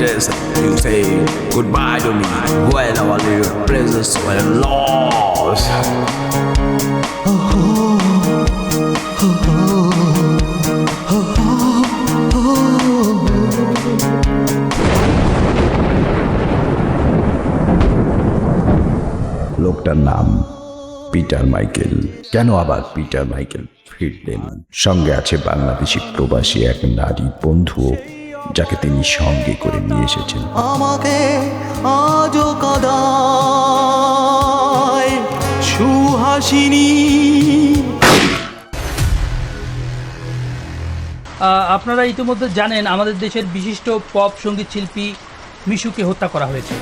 yes, you say goodbye to me. When our little places were lost. লোকটার নাম Peter Michael. কেন আবার Peter Michael ফিরলেন? সঙ্গে আছে বাংলাদেশি প্রবাসী এক নারী বন্ধুও যাকে তিনি সঙ্গে করে নিয়ে এসেছেন। আমাকে আজও কাদায় সুহাসিনী। আহ, আপনারা ইতিমধ্যে জানেন আমাদের দেশের বিশিষ্ট পপ সংগীত শিল্পী মিশুকে হত্যা করা হয়েছে।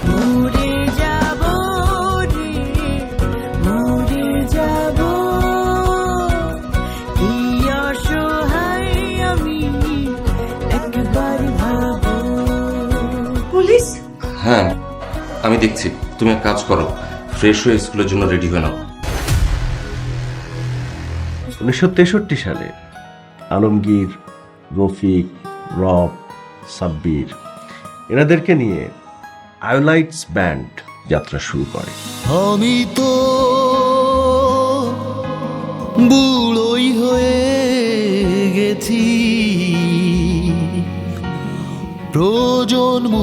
হ্যাঁ আমি দেখছি। তুমি এক কাজ করো ফ্রেশ হয়ে স্কুলের জন্য রেডি হয়ে নাও। উনিশশো তেষট্টি সালে আলমগীর রফিক রব সাব্বির এনাদেরকে নিয়ে আয়োলাইটস ব্যান্ড যাত্রা শুরু করে। আমি তো বুড়োই হয়ে গেছি। প্রজন্ম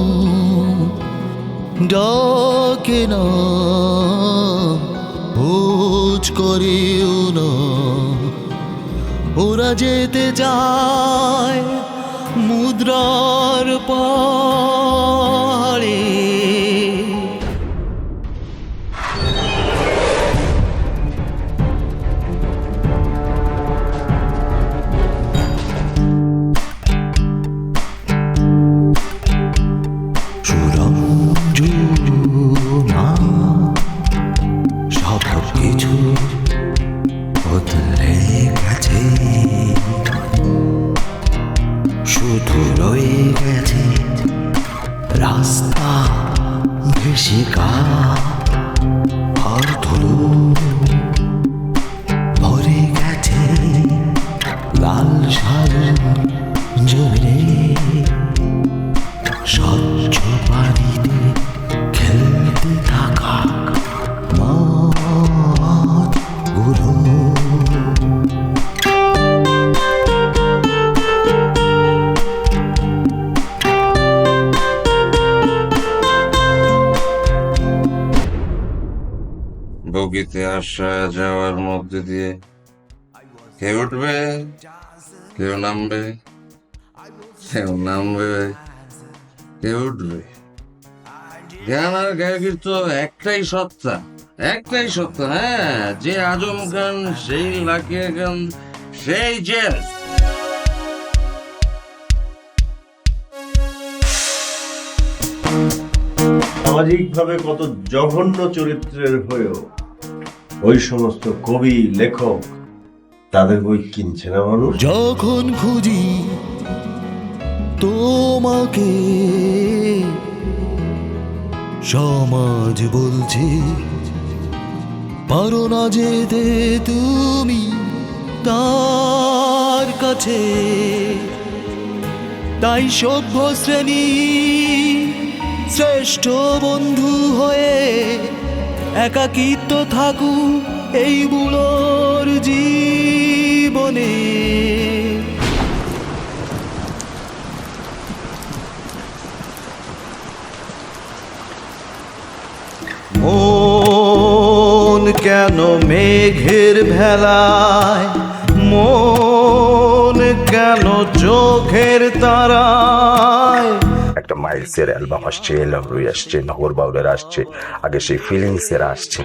ডাকে না ভোজ করেও না। ওরা যেতে যায় মুদ্রার পাহাড়ে রয়ে গেছে। রাস্তা ভেসে গা বগিতে আসা যাওয়ার মধ্যে দিয়ে কেউ উঠবে, কেউ নামবে কেউ নামবে, কেউ উঠবে। গান আর গায়কের তো একটাই সত্তা একটাই সত্তা হ্যাঁ যে আজম খান, সেই লাকিয়া খান, সেই জেস সামাজিকভাবে কত জঘন্য চরিত্রের হয়েও ওই সমস্ত কবি, লেখক, তাদের বই কিনছে না মানুষ? যখন খুঁজি তোমাকে, সমাজ বলছে, পারো না যেতে তুমি তার কাছে। তাই সভ্য শ্রেণি, শ্রেষ্ঠ বন্ধু হয়ে একাকিত্ব থাকু এই বুড়োর জীবনে। মন কেন মেঘের ভেলায়? মন কেন চোখের একটা মাইলসের অ্যালবাম আসছে এলভরুই আসছে নগর বাউলের আসছে আগে সেই ফিলিংসের আসছে।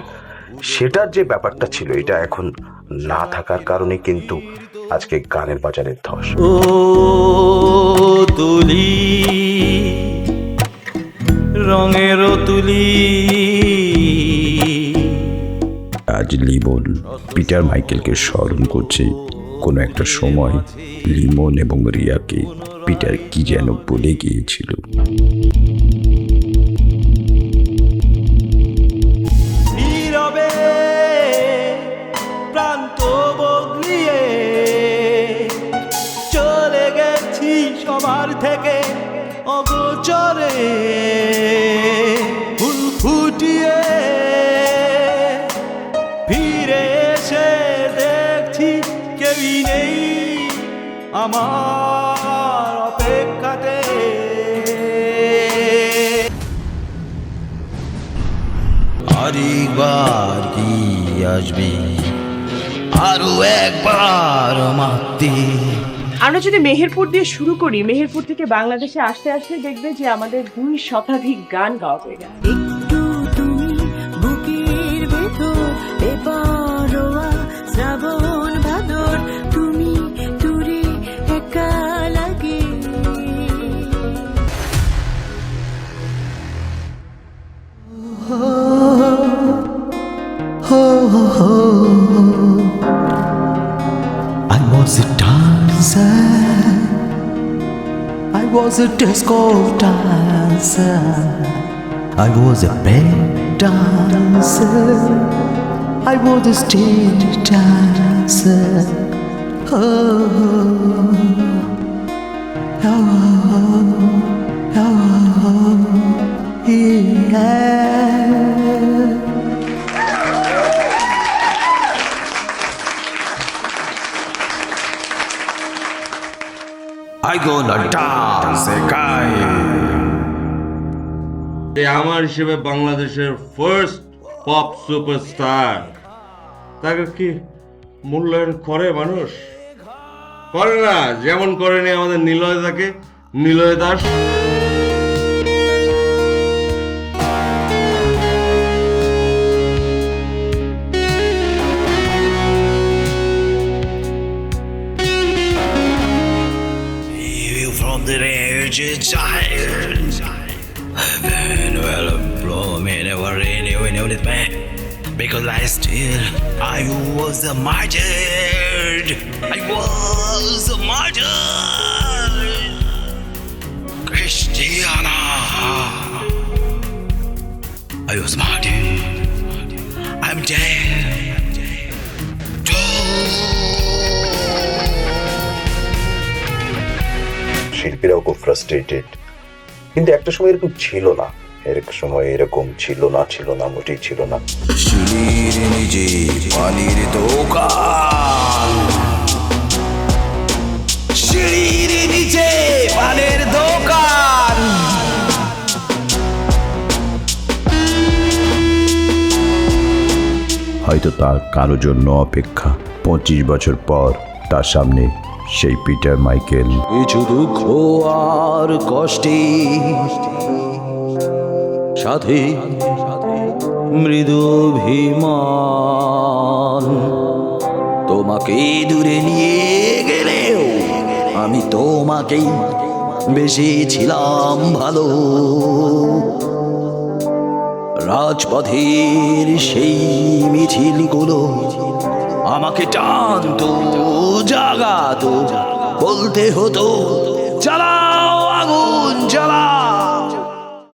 সেটার যে ব্যাপারটা ছিল এটা এখন না থাকার কারণে কিন্তু আজকে গানের বাজারের ধস। ও তুলি রঙের তুলি। আজ লিমন পিটার মাইকেলকে স্মরণ করছে কোনো একটা সময় লিমন এবং রিয়াকে। পিটার কি যেন বলে গিয়েছিল। প্রান্ত চলে গেছি সবার থেকে ফিরে এসে দেখছি কেউই নেই আমার। আরেকবার কি আসবে? আরও একবার মারতে। আমরা যদি মেহেরপুর দিয়ে শুরু করি মেহেরপুর থেকে বাংলাদেশে আসতে আসতে দেখবে যে আমাদের দুই শতাধিক গান গাওয়া হয়ে গেল একটু তুমি বুকের ভেতর বেপরোয়া শ্রাবণ ভাদর I was a dancer. I was a disco dancer. I was a bed dancer. I was a stage dancer. Oh, oh, oh, oh, yeah. আমার হিসেবে বাংলাদেশের ফার্স্ট পপ সুপারস্টার তাকে কি মূল্যায়ন করে মানুষ? করে না, যেমন করেনি আমাদের নিলয় দাকে। Niloy Das. desires. Then, well, blow me never really knew it me. Because last year I was a martyr. I was a martyr. Christiana. I was martyr. I'm dead. Don't শিল্পীরাও খুব ফ্রাস্ট্রেটেড কিন্তু একটা সময় এরকম ছিল না। এরকম সময় এরকম ছিল না ছিল না মোটেই ছিল না। সিঁড়ির নিজে পানির দোকান। সিঁড়ির নিচে পানের দোকান। হয়তো তার কারও জন্য অপেক্ষা। পঁচিশ বছর পর তার সামনে সেই পিটার মাইকেল। কিছু দুঃখ আর কষ্টে সাথে মৃদু অভিমান। তোমাকে দূরে নিয়ে গেলেও আমি তোমাকেই বেশি ছিলাম ভালো। রাজপথের সেই মিছিলগুলো আমাকে টানতো জাগাতো বলতে হতো চালাও আগুন চালাও।